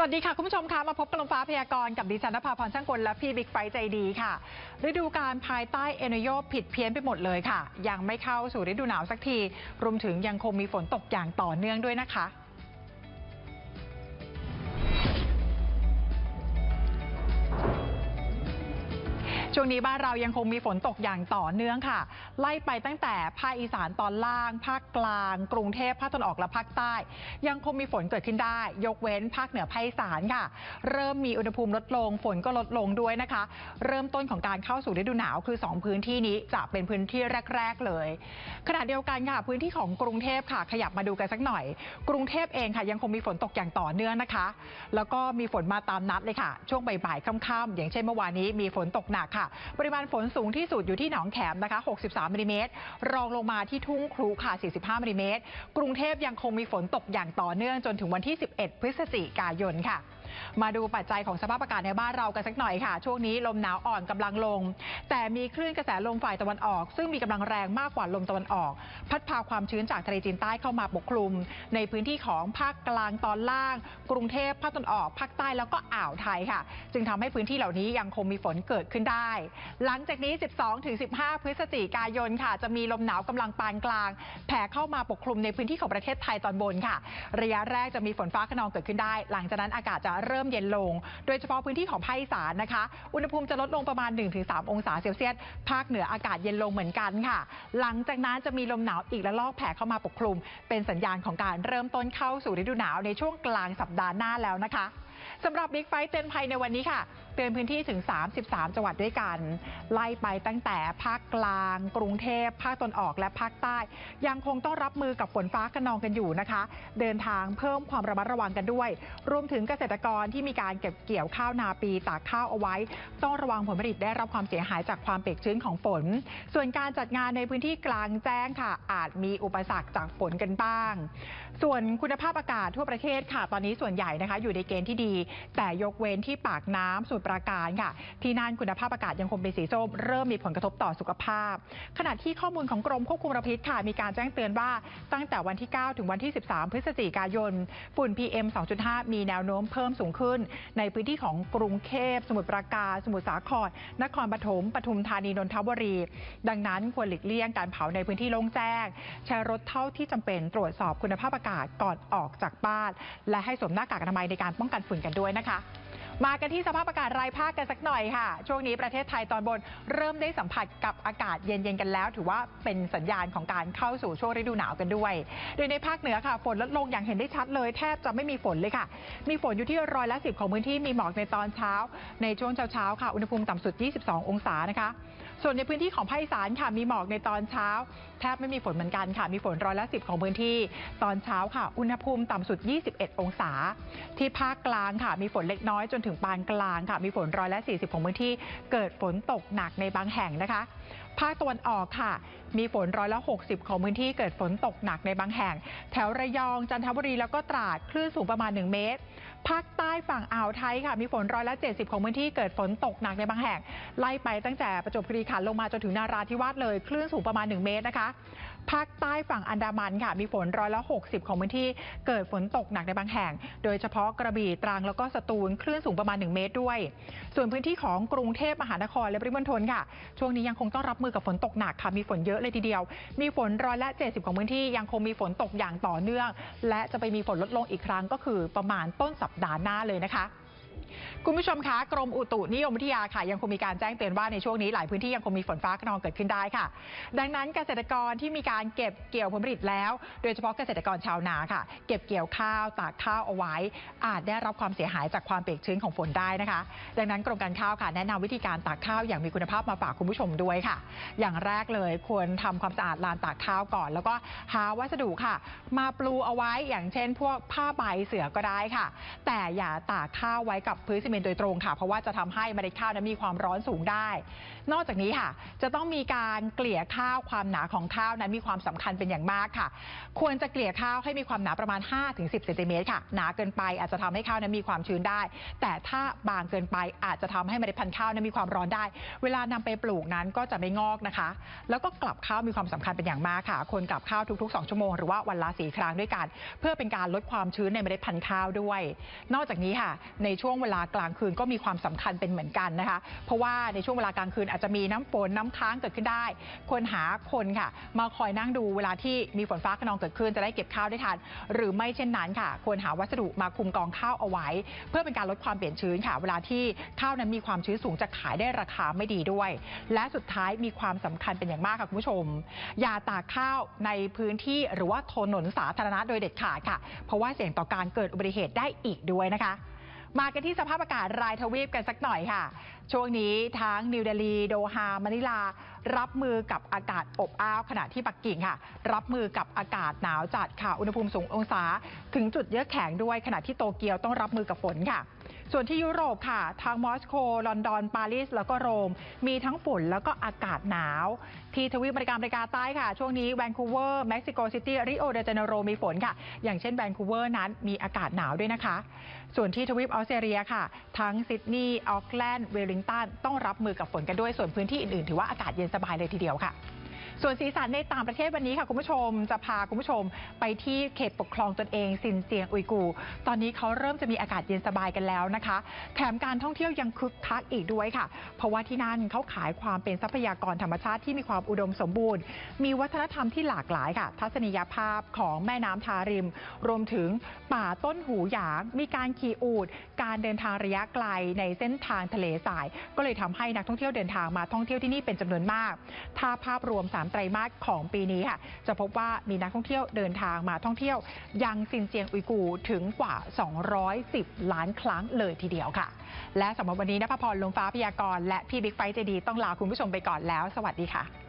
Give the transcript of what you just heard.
สวัสดีค่ะ คุณผู้ชมคะมาพบกลมฟ้าพยากรณ์กับดิฉันนภาพรช่างกลและพี่บิ๊กไฟใจดีค่ะ ฤดูการภายใต้เอโนโยผิดเพี้ยนไปหมดเลยค่ะ ยังไม่เข้าสู่ฤดูหนาวสักที รวมถึงยังคงมีฝนตกอย่างต่อเนื่องด้วยนะคะ ช่วงนี้บ้านเรายังคงมีฝนตกอย่างต่อเนื่องค่ะ ไล่ไปตั้งแต่ภาคอีสานตอนล่าง ภาคกลาง กรุงเทพภาคตะวันออกและภาคใต้ ยังคงมีฝนเกิดขึ้นได้ ยกเว้นภาคเหนือภาคอีสานค่ะ เริ่มมีอุณหภูมิลดลง ฝนก็ลดลงด้วยนะคะ เริ่มต้นของการเข้าสู่ฤดูหนาวคือ 2 พื้นที่นี้จะเป็นพื้นที่แรก ๆ เลย ขณะเดียวกันค่ะพื้นที่ของกรุงเทพค่ะ ขยับมาดูกันสักหน่อย กรุงเทพเองค่ะ ยังคงมีฝนตกอย่างต่อเนื่องนะคะ แล้วก็มีฝนมาตามนัดเลยค่ะ ช่วงบ่ายๆค่ำๆอย่างเช่นเมื่อวานนี้มีฝนตกหนักค่ะปริมาณฝนสูงที่สุดอยู่ที่หนองแขมนะคะ 63มิลลิเมตร รองลงมาที่ทุ่งครูค่ะ 45มิลลิเมตร กรุงเทพยังคงมีฝนตกอย่างต่อเนื่องจนถึงวันที่ 11 พฤศจิกายนค่ะ มาดูปัจจัยของสภาพอากาศในบ้านเรากันสักหน่อยค่ะ ช่วงนี้ลมหนาวอ่อนกำลังลง แต่มีคลื่นกระแสลมฝ่ายตะวันออก ซึ่งมีกำลังแรงมากกว่าลมตะวันออก พัดพาความชื้นจากทะเลจีนใต้เข้ามาปกคลุม ในพื้นที่ของภาคกลางตอนล่าง กรุงเทพภาคตะวันออกภาคใต้แล้วก็อ่าวไทยค่ะ จึงทำให้พื้นที่เหล่านี้ยังคงมีฝนเกิดขึ้นได้ หลังจากนี้ 12-15 พฤศจิกายนค่ะ จะมีลมหนาวกำลังปานกลาง แผ่เข้ามาปกคลุมในพื้นที่ของประเทศไทยตอนบนค่ะ ระยะแรกจะมีฝนฟ้าขนองเกิดขึ้นได้ หลังจากนั้นอากาศจะเริ่มเย็นลง โดยเฉพาะพื้นที่ของภาคอีสานนะคะ อุณหภูมิจะลดลงประมาณ 1-3 องศาเซลเซียส ภาคเหนืออากาศเย็นลงเหมือนกันค่ะ หลังจากนั้นจะมีลมหนาวอีกระลอกแผ่เข้ามาปกคลุม เป็นสัญญาณของการเริ่มต้นเข้าสู่ฤดูหนาวในช่วงกลางสัปดาห์หน้าแล้วนะคะสำหรับบิ๊กไฟเตือนภัยในวันนี้ค่ะ ตือนพื้นที่ถึง 33 จังหวัดด้วยกัน ไล่ไปตั้งแต่ภาคกลาง กรุงเทพ ภาคตะวันออกและภาคใต้ ยังคงต้องรับมือกับฝนฟ้าขนองกันอยู่นะคะ เดินทางเพิ่มความระมัดระวังกันด้วย รวมถึงเกษตรกรที่มีการเก็บเกี่ยวข้าวนาปีตากข้าวเอาไว้ ต้องระวังผลผลิตได้รับความเสียหายจากความเปียกชื้นของฝน ส่วนการจัดงานในพื้นที่กลางแจ้งค่ะ อาจมีอุปสรรคจากฝนกันบ้าง ส่วนคุณภาพอากาศทั่วประเทศค่ะ ตอนนี้ส่วนใหญ่นะคะ อยู่ในเกณฑ์ที่ดี แต่ยกเว้นที่ปากน้ำสมุทรปราการค่ะ ที่นั่นคุณภาพอากาศยังคงเป็นสีส้มเริ่มมีผลกระทบต่อสุขภาพ ขณะที่ข้อมูลของกรมควบคุมมลพิษค่ะ มีการแจ้งเตือนว่าตั้งแต่วันที่ 9 ถึงวันที่ 13 พฤศจิกายน ฝุ่น PM 2.5 มีแนวโน้มเพิ่มสูงขึ้น ในพื้นที่ของกรุงเทพสมุทรปราการ สมุทรสาคร นครปฐมปทุมธานีนนทบุรี ดังนั้นควรหลีกเลี่ยงการเผาในพื้นที่โล่งแจ้งใช้รถเท่าที่จำเป็นตรวจสอบคุณภาพอากาศก่อนออกจากบ้าน และให้สวมหน้ากากอนามัยในการป้องกันฝุ่นกันด้วยนะคะ มากันที่สภาพอากาศรายภาคกันสักหน่อยค่ะ ช่วงนี้ประเทศไทยตอนบนเริ่มได้สัมผัสกับอากาศเย็นๆกันแล้ว ถือว่าเป็นสัญญาณของการเข้าสู่ช่วงฤดูหนาวกันด้วย โดยในภาคเหนือค่ะ ฝนลดลงอย่างเห็นได้ชัดเลยแทบจะไม่มีฝนเลยค่ะ มีฝนอยู่ที่ร้อยละสิบของพื้นที่มีหมอกในตอนเช้า ในช่วงเช้าๆค่ะอุณหภูมิต่ำสุด 22 องศานะคะส่วนในพื้นที่ของภาคอีสานค่ะมีหมอกในตอนเช้า แทบไม่มีฝนเหมือนกันค่ะ มีฝนร้อยละสิบของพื้นที่ ตอนเช้าค่ะ อุณหภูมิต่ำสุด 21 องศา ที่ภาคกลางค่ะมีฝนเล็กน้อยจนถึงปานกลางค่ะมีฝนร้อยละ40 ของพื้นที่เกิดฝนตกหนักในบางแห่งนะคะภาคตะวันออกค่ะ มีฝนร้อยละ 60 ของพื้นที่เกิดฝนตกหนักในบางแห่ง แถวระยองจันทบุรีแล้วก็ตราดคลื่นสูงประมาณ 1 เมตร ภาคใต้ฝั่งอ่าวไทยค่ะ มีฝนร้อยละ 70 ของพื้นที่เกิดฝนตกหนักในบางแห่ง ไล่ไปตั้งแต่ประจวบคีรีขันธ์ลงมาจนถึงนาราธิวาสเลย คลื่นสูงประมาณ 1 เมตรนะคะ ภาคใต้ฝั่งอันดามันค่ะมีฝนร้อยละ 60 ของพื้นที่เกิดฝนตกหนักในบางแห่ง โดยเฉพาะกระบี่ตรังแล้วก็สตูลคลื่นสูงประมาณ 1 เมตรด้วย ส่วนพื้นที่ของกรุงเทพมหานครและปริมณฑลค่ะ ช่วงนี้ยังคงต้องรับมือกับฝนตกหนักค่ะมีฝนเยอะเลยทีเดียว มีฝนร้อยละ 70 ของพื้นที่ยังคงมีฝนตกอย่างต่อเนื่อง และจะไปมีฝนลดลงอีกครั้งก็คือประมาณต้นสัปดาห์หน้าเลยนะคะ คุณผู้ชมคะกรมอุตุนิยมวิทยาค่ะยังคงมีการแจ้งเตือนว่าในช่วงนี้หลายพื้นที่ยังคงมีฝนฟ้าขนองเกิดขึ้นได้ค่ะ ดังนั้นเกษตรกรที่มีการเก็บเกี่ยวผลผลิตแล้ว โดยเฉพาะเกษตรกรชาวนาค่ะ เก็บเกี่ยวข้าวตากข้าวเอาไว้ อาจได้รับความเสียหายจากความเปียกชื้นของฝนได้นะคะ ดังนั้นกรมการข้าวค่ะแนะนำวิธีการตากข้าวอย่างมีคุณภาพมาฝากคุณผู้ชมด้วยค่ะ อย่างแรกเลยควรทำความสะอาดลานตากข้าวก่อน แล้วก็หาวัสดุค่ะ มาปลูเอาไว้อย่างเช่น พวกผ้าใบเสื่อก็ได้ค่ะ แต่อย่าตากข้าวไว้กับพื้นซีเมนต์โดยตรงค่ะ เพราะว่าจะทำให้เมล็ดข้าวนั้นมีความร้อนสูงได้ นอกจากนี้ค่ะ จะต้องมีการเกลี่ยข้าวความหนาของข้าวนั้นมีความสำคัญเป็นอย่างมากค่ะ ควรจะเกลี่ยข้าวให้มีความหนาประมาณ 5-10เซนติเมตรค่ะหนาเกินไปอาจจะทำให้ข้าวนั้นมีความชื้นได้ แต่ถ้าบางเกินไปอาจจะทำให้เมล็ดพันธุ์ข้าวนั้นมีความร้อนได้ เวลานำไปปลูกนั้นก็จะไม่งอกนะคะ แล้วก็กลับข้าวมีความสำคัญเป็นอย่างมากค่ะควรกลับข้าวทุก ๆ 2 ชั่วโมงหรือว่าวันละสี่ครั้งด้วยกัน เพื่อเป็นการลดความชื้นในเมล็ดพันธุ์ข้าวด้วย นอกจากนี้ค่ะในช่วงเวลากลางคืนก็มีความสำคัญเป็นเหมือนกันนะคะ เพราะว่าในช่วงเวลากลางคืนอาจจะมีน้ำฝนน้ำค้างเกิดขึ้นได้ ควรหาคนค่ะ มาคอยนั่งดูเวลาที่มีฝนฟ้าขนองเกิดขึ้นจะได้เก็บข้าวได้ทัน หรือไม่เช่นนั้นค่ะ ควรหาวัสดุมาคุมกองข้าวเอาไว้ เพื่อเป็นการลดความเปลี่ยนชื้นค่ะ เวลาที่ข้าวนั้นมีความชื้นสูงจะขายได้ราคาไม่ดีด้วย และสุดท้ายมีความสำคัญเป็นอย่างมากค่ะคุณผู้ชม อย่าตากข้าวในพื้นที่หรือว่าถนนสาธารณะโดยเด็ดขาดค่ะ เพราะว่าเสี่ยงต่อการเกิดอุบัติเหตุได้อีกด้วยนะคะ มากันที่สภาพอากาศรายทวีปกันสักหน่อยค่ะ ช่วงนี้ทั้งนิวเดลี โดฮา มะนิลา รับมือกับอากาศอบอ้าวขณะที่ปักกิ่งค่ะ รับมือกับอากาศหนาวจัดค่ะ อุณหภูมิสูงองศา ถึงจุดเยือกแข็งด้วยขณะที่โตเกียวต้องรับมือกับฝนค่ะ ส่วนที่ยุโรปค่ะ ทางมอสโกลอนดอน ปารีส แล้วก็โรม มีทั้งฝุ่นแล้วก็อากาศหนาว ที่ทวีปอเมริกาอเมริกาใต้ค่ะ ช่วงนี้แวนคูเวอร์เม็กซิโกซิตี้ริโอเดจาเนโรมีฝนค่ะ อย่างเช่นแวนคูเวอร์นั้นมีอากาศหนาวด้วยนะคะ ส่วนที่ทวีปออสเตรเลียค่ะ ทั้งซิดนีย์ออกแลนด์เวลลิงตันต้องรับมือกับฝนกันด้วยส่วนพื้นที่อื่นๆ ถือว่าอากาศเย็นสบายเลยทีเดียวค่ะ ส่วนสีสันในต่างประเทศวันนี้ค่ะคุณผู้ชมจะพาคุณผู้ชมไปที่เขตปกครองตนเองซินเจียงอุยกู ตอนนี้เขาเริ่มจะมีอากาศเย็นสบายกันแล้วนะคะ แถมการท่องเที่ยวยังคึกคักอีกด้วยค่ะ เพราะว่าที่นั่นเขาขายความเป็นทรัพยากรธรรมชาติที่มีความอุดมสมบูรณ์ มีวัฒนธรรมที่หลากหลายค่ะ ทัศนียภาพของแม่น้ำทาริม รวมถึงป่าต้นหูหยาง มีการขี่อูฐการเดินทางระยะไกลในเส้นทางทะเลสาย ก็เลยทำให้นักท่องเที่ยวเดินทางมาท่องเที่ยวที่นี่เป็นจำนวนมาก ถ้าภาพรวม3ไตรมาสของปีนี้ค่ะ จะพบว่ามีนักท่องเที่ยวเดินทางมาท่องเที่ยวยังซินเจียงอุยกูถึงกว่า 210 ล้านครั้งเลยทีเดียวค่ะ และสำหรับวันนี้นภพรลงฟ้าพยากรณ์และพี่บิ๊กไฟเจดีต้องลาคุณผู้ชมไปก่อนแล้ว สวัสดีค่ะ